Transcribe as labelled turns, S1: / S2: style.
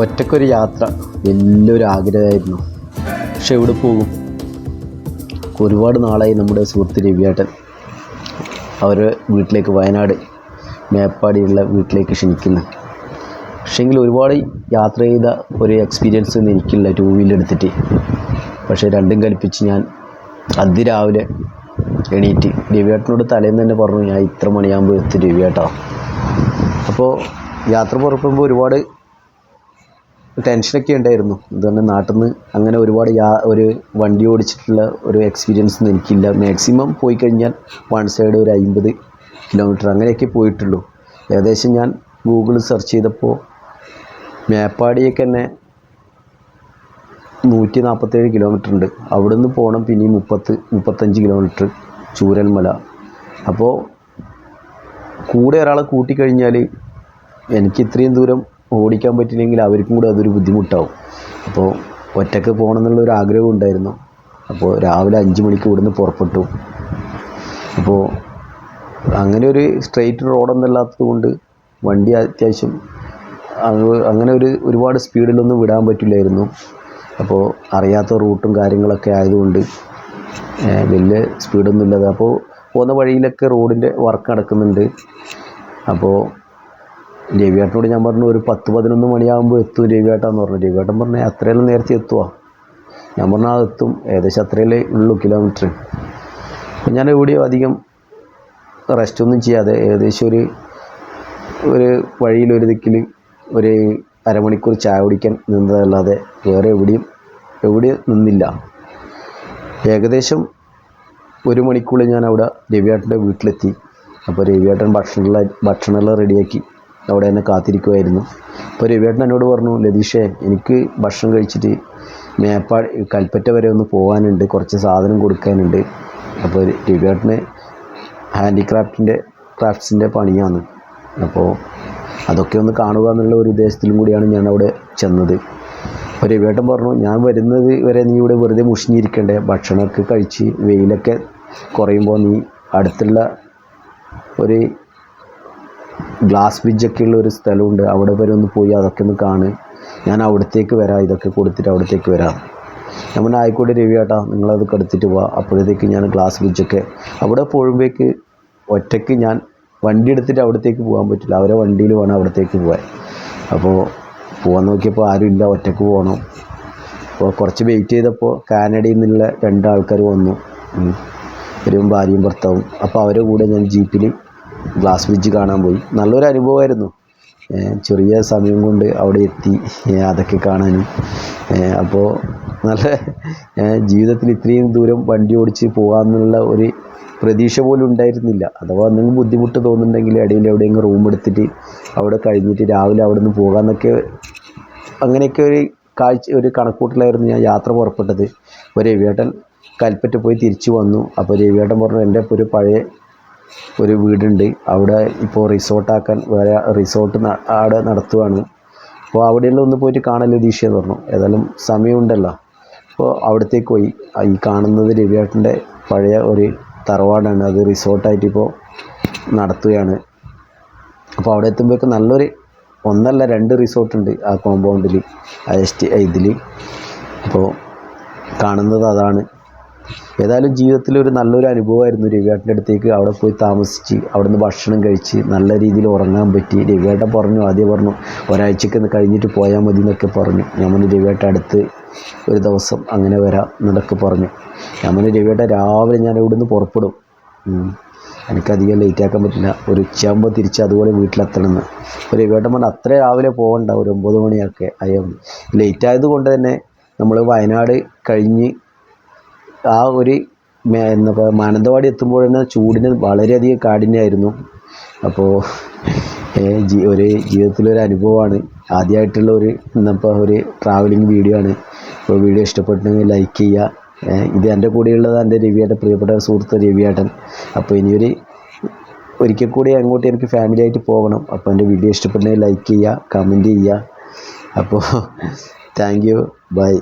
S1: ഒറ്റക്കൊരു യാത്ര വലിയൊരു ആഗ്രഹമായിരുന്നു. പക്ഷെ എവിടെ പോകും? ഒരുപാട് നാളായി നമ്മുടെ സുഹൃത്ത് രവിയേട്ടൻ അവർ വീട്ടിലേക്ക് വയനാട് മേപ്പാടിയുള്ള വീട്ടിലേക്ക് ക്ഷണിക്കുന്നു. പക്ഷേങ്കിൽ ഒരുപാട് യാത്ര ചെയ്ത ഒരു എക്സ്പീരിയൻസ് ഒന്നും എനിക്കില്ല ടു വീലർ എടുത്തിട്ട്. പക്ഷേ രണ്ടും കൽപ്പിച്ച് ഞാൻ അതിരാവിലെ എണീറ്റ് രവിയേട്ടനോട് തലേന്ന് തന്നെ പറഞ്ഞു ഞാൻ ഇത്ര മണിയാകുമ്പോൾ എത്തി രവിയേട്ടാ. അപ്പോൾ യാത്ര പുറപ്പെടുമ്പോൾ ഒരുപാട് ടെൻഷനൊക്കെ ഉണ്ടായിരുന്നു. അതുകൊണ്ട് നാട്ടിൽ നിന്ന് അങ്ങനെ ഒരുപാട് യാ ഒരു വണ്ടി ഓടിച്ചിട്ടുള്ള ഒരു എക്സ്പീരിയൻസ് ഒന്നും എനിക്കില്ല. മാക്സിമം പോയി കഴിഞ്ഞാൽ വൺ സൈഡ് ഒരു അമ്പത് കിലോമീറ്റർ അങ്ങനെയൊക്കെ പോയിട്ടുള്ളൂ. ഏകദേശം ഞാൻ ഗൂഗിളിൽ സെർച്ച് ചെയ്തപ്പോൾ മേപ്പാടിയൊക്കെ തന്നെ നൂറ്റി നാൽപ്പത്തേഴ് കിലോമീറ്റർ ഉണ്ട്. അവിടെ നിന്ന് പോകണം പിന്നെ മുപ്പത്ത് മുപ്പത്തഞ്ച് കിലോമീറ്റർ ചൂരൽമല. അപ്പോൾ കൂടെ ഒരാളെ കൂട്ടിക്കഴിഞ്ഞാൽ എനിക്ക് ഇത്രയും ദൂരം ഓടിക്കാൻ പറ്റില്ലെങ്കിൽ അവർക്കും കൂടെ അതൊരു ബുദ്ധിമുട്ടാവും. അപ്പോൾ ഒറ്റയ്ക്ക് പോകണം എന്നുള്ളൊരു ആഗ്രഹം ഉണ്ടായിരുന്നു. അപ്പോൾ രാവിലെ അഞ്ച് മണിക്ക് ഇവിടുന്ന് പുറപ്പെട്ടു. അപ്പോൾ അങ്ങനെ ഒരു സ്ട്രെയിറ്റ് റോഡൊന്നും ഇല്ലാത്തത് കൊണ്ട് വണ്ടി അത്യാവശ്യം അങ്ങനെ ഒരു ഒരുപാട് സ്പീഡിലൊന്നും വിടാൻ പറ്റില്ലായിരുന്നു. അപ്പോൾ അറിയാത്ത റൂട്ടും കാര്യങ്ങളൊക്കെ ആയതുകൊണ്ട് വലിയ സ്പീഡൊന്നും ഇല്ലാതെ. അപ്പോൾ പോകുന്ന വഴിയിലൊക്കെ റോഡിന്റെ വർക്ക് നടക്കുന്നുണ്ട്. അപ്പോൾ രവിയേട്ടനോട് ഞാൻ പറഞ്ഞു ഒരു പത്ത് പതിനൊന്ന് മണിയാകുമ്പോൾ എത്തും രവിയേട്ടാന്ന് പറഞ്ഞു. രവിയേട്ടൻ പറഞ്ഞു അത്രയെല്ലാം നേരത്തെ എത്തുവാ. ഞാൻ പറഞ്ഞാൽ അതെത്തും ഏകദേശം അത്രയല്ലേ ഉള്ളൂ കിലോമീറ്റർ. ഞാൻ എവിടെയോ അധികം റെസ്റ്റ് ഒന്നും ചെയ്യാതെ ഏകദേശം ഒരു ഒരു വഴിയിൽ ഒരു ദിക്കിൽ ഒരു അരമണിക്കൂർ ചായ കുടിക്കാൻ നിന്നതല്ലാതെ വേറെ എവിടെയും എവിടെയും നിന്നില്ല. ഏകദേശം ഒരു മണിക്കൂറിൽ ഞാൻ അവിടെ രവിയേട്ടന്റെ വീട്ടിലെത്തി. അപ്പോൾ രവിയേട്ടൻ ഭക്ഷണമെല്ലാം ഭക്ഷണമെല്ലാം റെഡിയാക്കി അവിടെ എന്നെ കാത്തിരിക്കുമായിരുന്നു അപ്പോൾ രവിയേട്ടൻ എന്നോട് പറഞ്ഞു ലതീഷേ എനിക്ക് ഭക്ഷണം കഴിച്ചിട്ട് മേപ്പാട് കൽപ്പറ്റ വരെ ഒന്ന് പോകാനുണ്ട്. കുറച്ച് സാധനം കൊടുക്കാനുണ്ട്. അപ്പോൾ രവിയേട്ടന് ഹാൻഡിക്രാഫ്റ്റിന്റെ ക്രാഫ്റ്റ്സിന്റെ പണിയാണ്. അപ്പോൾ അതൊക്കെ ഒന്ന് കാണുക എന്നുള്ള ഒരു ഉദ്ദേശത്തിലും കൂടിയാണ് ഞാൻ അവിടെ ചെന്നത്. അപ്പോൾ രവിയേട്ടൻ പറഞ്ഞു ഞാൻ വരുന്നത് വരെ നീ ഇവിടെ വെറുതെ മുഷിഞ്ഞിരിക്കണ്ടേ. ഭക്ഷണമൊക്കെ കഴിച്ച് വെയിലൊക്കെ കുറയുമ്പോൾ നീ അടുത്തുള്ള ഒരു ഗ്ലാസ് ബ്രിഡ്ജൊക്കെ ഉള്ള ഒരു സ്ഥലമുണ്ട്. അവിടെ വരെ ഒന്ന് പോയി അതൊക്കെ ഒന്ന് കാണ്. ഞാൻ അവിടത്തേക്ക് വരാം. ഇതൊക്കെ കൊടുത്തിട്ട് അവിടത്തേക്ക് വരാം. ഞാൻ പറഞ്ഞു ആയിക്കോട്ടെ രവിയേട്ടാ നിങ്ങളതൊക്കെ എടുത്തിട്ട് പോവാം. അപ്പോഴത്തേക്ക് ഞാൻ ഗ്ലാസ് ബ്രിഡ്ജൊക്കെ അവിടെ പോകുമ്പോഴേക്ക് ഒറ്റയ്ക്ക് ഞാൻ വണ്ടി എടുത്തിട്ട് അവിടത്തേക്ക് പോകാൻ പറ്റില്ല. അവരെ വണ്ടിയിൽ വേണം അവിടത്തേക്ക് പോകാൻ അപ്പോൾ പോകാൻ നോക്കിയപ്പോൾ ആരുമില്ല ഒറ്റയ്ക്ക് പോകണം അപ്പോൾ കുറച്ച് വെയിറ്റ് ചെയ്തപ്പോൾ കാനഡയിൽ നിന്നുള്ള രണ്ട് ആൾക്കാർ വന്നു. ഒരു ഭാര്യയും ഭർത്താവും. അപ്പോൾ അവരെ കൂടെ ഞാൻ ജീപ്പിൽ ഗ്ലാസ് ബ്രിഡ്ജ് കാണാൻ പോയി. നല്ലൊരു അനുഭവമായിരുന്നു. ചെറിയ സമയം കൊണ്ട് അവിടെ എത്തി. അതൊക്കെ കാണാനും അപ്പോൾ നല്ല ജീവിതത്തിൽ ഇത്രയും ദൂരം വണ്ടി ഓടിച്ച് പോകാമെന്നുള്ള ഒരു പ്രതീക്ഷ പോലും ഉണ്ടായിരുന്നില്ല. അഥവാ എന്തെങ്കിലും ബുദ്ധിമുട്ട് തോന്നുന്നുണ്ടെങ്കിൽ ഇടയിൽ എവിടെയെങ്കിലും റൂം എടുത്തിട്ട് അവിടെ കഴിഞ്ഞിട്ട് രാവിലെ അവിടെ നിന്ന് പോകാമെന്നൊക്കെ അങ്ങനെയൊക്കെ ഒരു കാഴ്ച ഒരു കണക്കൂട്ടലായിരുന്നു ഞാൻ യാത്ര പുറപ്പെട്ടത്. ഒരു രവിയേട്ടൻ കൽപ്പറ്റ പോയി തിരിച്ചു വന്നു. അപ്പോൾ രവിയേട്ടൻ പറഞ്ഞു എന്റെ ഒരു പഴയ ഒരു വീടുണ്ട്. അവിടെ ഇപ്പോൾ റിസോർട്ടാക്കാൻ വേറെ റിസോർട്ട് ആടെ നടത്തുവാണ്. അപ്പോൾ അവിടെയുള്ള ഒന്ന് പോയിട്ട് കാണൽ ദീക്ഷയെന്ന് പറഞ്ഞു. ഏതായാലും സമയമുണ്ടല്ലോ. അപ്പോൾ അവിടത്തേക്ക് പോയി. ഈ കാണുന്നത് രവിയേട്ടന്റെ പഴയ ഒരു തറവാടാണ്. അത് റിസോർട്ടായിട്ട് ഇപ്പോൾ നടത്തുകയാണ്. അപ്പോൾ അവിടെ എത്തുമ്പോഴേക്ക് നല്ലൊരു ഒന്നല്ല രണ്ട് റിസോർട്ടുണ്ട് ആ കോമ്പൗണ്ടിൽ എസ് ടി ഇതിൽ അപ്പോൾ കാണുന്നത് അതാണ്. ഏതായാലും ജീവിതത്തിൽ ഒരു നല്ലൊരു അനുഭവമായിരുന്നു രവിയേട്ടന്റെ അടുത്തേക്ക് അവിടെ പോയി താമസിച്ച് അവിടെ നിന്ന് ഭക്ഷണം കഴിച്ച് നല്ല രീതിയിൽ ഉറങ്ങാൻ പറ്റി. രവിയേട്ടൻ പറഞ്ഞു ആദ്യം പറഞ്ഞു ഒരാഴ്ചക്ക് കഴിഞ്ഞിട്ട് പോയാൽ മതി എന്നൊക്കെ പറഞ്ഞു. ഞാൻ പറഞ്ഞു രവിയേട്ടൻ അടുത്ത് ഒരു ദിവസം അങ്ങനെ വരാം എന്നൊക്കെ പറഞ്ഞു. ഞാൻ പറഞ്ഞു രവിയേട്ടൻ രാവിലെ ഞാൻ ഇവിടെ നിന്ന് പുറപ്പെടും. എനിക്കധികം ലേറ്റ് ആക്കാൻ പറ്റില്ല. ഒരു ഉച്ചയാകുമ്പോൾ തിരിച്ച് അതുപോലെ വീട്ടിലെത്തണമെന്ന് ഒരു രവിയേട്ടൻ പറഞ്ഞു അത്ര രാവിലെ പോകണ്ട. ഒരു ഒമ്പത് മണിയൊക്കെ അയ്യോ ലേറ്റ് ആയതുകൊണ്ട് തന്നെ നമ്മൾ വയനാട് കഴിഞ്ഞ് ആ ഒരു മാനന്തവാടി എത്തുമ്പോൾ തന്നെ ചൂടിന് വളരെയധികം കാഠിന്യമായിരുന്നു. അപ്പോൾ ഒരു ജീവിതത്തിലൊരു അനുഭവമാണ്. ആദ്യമായിട്ടുള്ള ഒരു ഇന്നിപ്പോൾ ഒരു ട്രാവലിംഗ് വീഡിയോ ആണ്. അപ്പോൾ വീഡിയോ ഇഷ്ടപ്പെട്ടെങ്കിൽ ലൈക്ക് ചെയ്യുക. ഇത് എന്റെ കൂടെയുള്ളത് എന്റെ രവിയേട്ടൻ പ്രിയപ്പെട്ട സുഹൃത്ത് രവിയേട്ടൻ. അപ്പോൾ ഇനിയൊരു ഒരിക്കൽ കൂടി അങ്ങോട്ട് എനിക്ക് ഫാമിലി ആയിട്ട് പോകണം. അപ്പോൾ എന്റെ വീഡിയോ ഇഷ്ടപ്പെട്ടെങ്കിൽ ലൈക്ക് ചെയ്യുക കമന്റ് ചെയ്യുക. അപ്പോൾ താങ്ക് യു ബൈ